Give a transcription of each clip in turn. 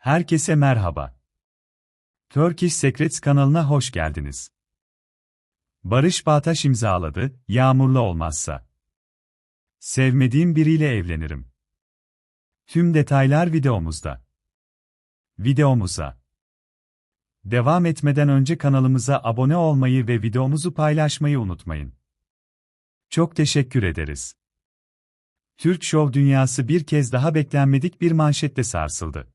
Herkese merhaba. Turkish Secrets kanalına hoş geldiniz. Barış Bağtaş imzaladı, yağmurlu olmazsa. Sevmediğim biriyle evlenirim. Tüm detaylar videomuzda. Videomuza devam etmeden önce kanalımıza abone olmayı ve videomuzu paylaşmayı unutmayın. Çok teşekkür ederiz. Türk şov dünyası bir kez daha beklenmedik bir manşette sarsıldı.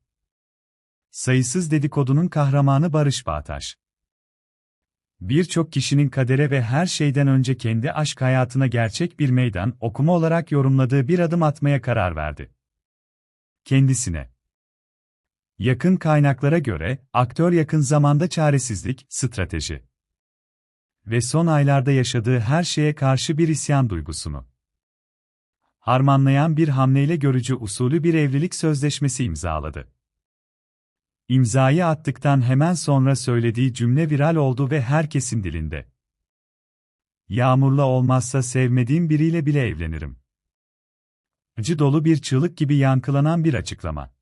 Sayısız dedikodunun kahramanı Barış Bağtaş. Birçok kişinin kadere ve her şeyden önce kendi aşk hayatına gerçek bir meydan okuma olarak yorumladığı bir adım atmaya karar verdi. Kendisine. Yakın kaynaklara göre, aktör yakın zamanda çaresizlik, strateji ve son aylarda yaşadığı her şeye karşı bir isyan duygusunu harmanlayan bir hamleyle görücü usulü bir evlilik sözleşmesi imzaladı. İmzayı attıktan hemen sonra söylediği cümle viral oldu ve herkesin dilinde. Yağmurla olmazsa sevmediğim biriyle bile evlenirim. Acı dolu bir çığlık gibi yankılanan bir açıklama.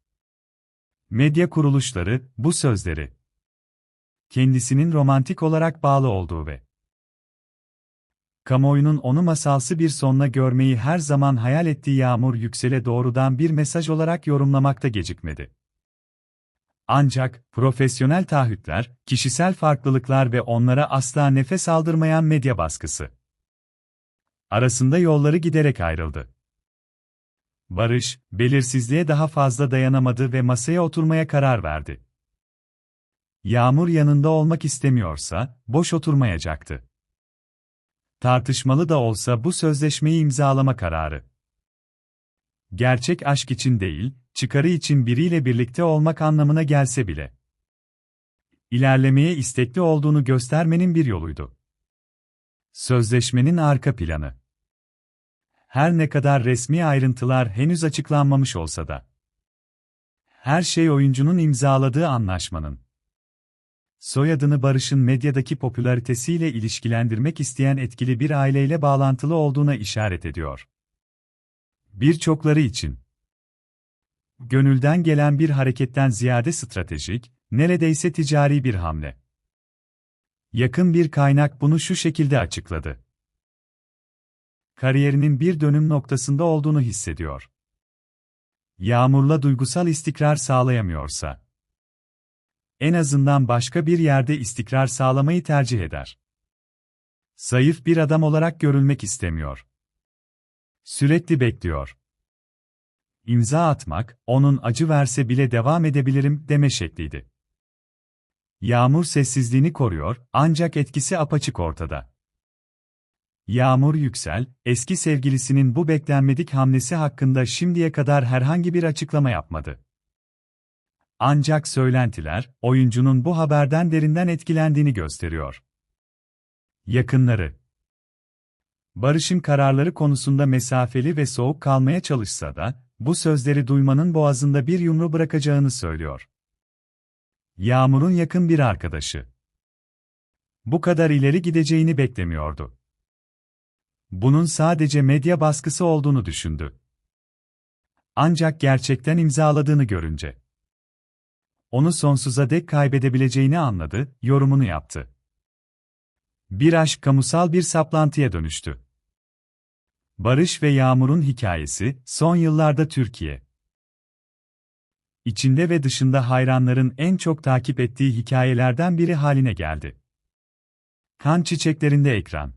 Medya kuruluşları, bu sözleri kendisinin romantik olarak bağlı olduğu ve kamuoyunun onu masalsı bir sonla görmeyi her zaman hayal ettiği Yağmur Yüksel'e doğrudan bir mesaj olarak yorumlamakta gecikmedi. Ancak, profesyonel taahhütler, kişisel farklılıklar ve onlara asla nefes aldırmayan medya baskısı arasında yolları giderek ayrıldı. Barış, belirsizliğe daha fazla dayanamadı ve masaya oturmaya karar verdi. Yağmur yanında olmak istemiyorsa, boş oturmayacaktı. Tartışmalı da olsa bu sözleşmeyi imzalama kararı. Gerçek aşk için değil, çıkarı için biriyle birlikte olmak anlamına gelse bile. İlerlemeye istekli olduğunu göstermenin bir yoluydu. Sözleşmenin arka planı. Her ne kadar resmi ayrıntılar henüz açıklanmamış olsa da. Her şey oyuncunun imzaladığı anlaşmanın. Soyadını Barış'ın medyadaki popülaritesiyle ilişkilendirmek isteyen etkili bir aileyle bağlantılı olduğuna işaret ediyor. Birçokları için gönülden gelen bir hareketten ziyade stratejik, neredeyse ticari bir hamle. Yakın bir kaynak bunu şu şekilde açıkladı. Kariyerinin bir dönüm noktasında olduğunu hissediyor. Yağmurla duygusal istikrar sağlayamıyorsa, en azından başka bir yerde istikrar sağlamayı tercih eder. Zayıf bir adam olarak görülmek istemiyor. Sürekli bekliyor imza atmak, onun acı verse bile devam edebilirim deme şekliydi. Yağmur sessizliğini koruyor, ancak etkisi apaçık ortada. Yağmur Yüksel, eski sevgilisinin bu beklenmedik hamlesi hakkında şimdiye kadar herhangi bir açıklama yapmadı. Ancak söylentiler, oyuncunun bu haberden derinden etkilendiğini gösteriyor. Yakınları Barış'ın kararları konusunda mesafeli ve soğuk kalmaya çalışsa da, bu sözleri duymanın boğazında bir yumru bırakacağını söylüyor. Yağmur'un yakın bir arkadaşı. Bu kadar ileri gideceğini beklemiyordu. Bunun sadece medya baskısı olduğunu düşündü. Ancak gerçekten imzaladığını görünce onu sonsuza dek kaybedebileceğini anladı, yorumunu yaptı. Bir aşk kamusal bir saplantıya dönüştü. Barış ve Yağmur'un hikayesi, son yıllarda Türkiye. İçinde ve dışında hayranların en çok takip ettiği hikayelerden biri haline geldi. Kan çiçeklerinde ekran.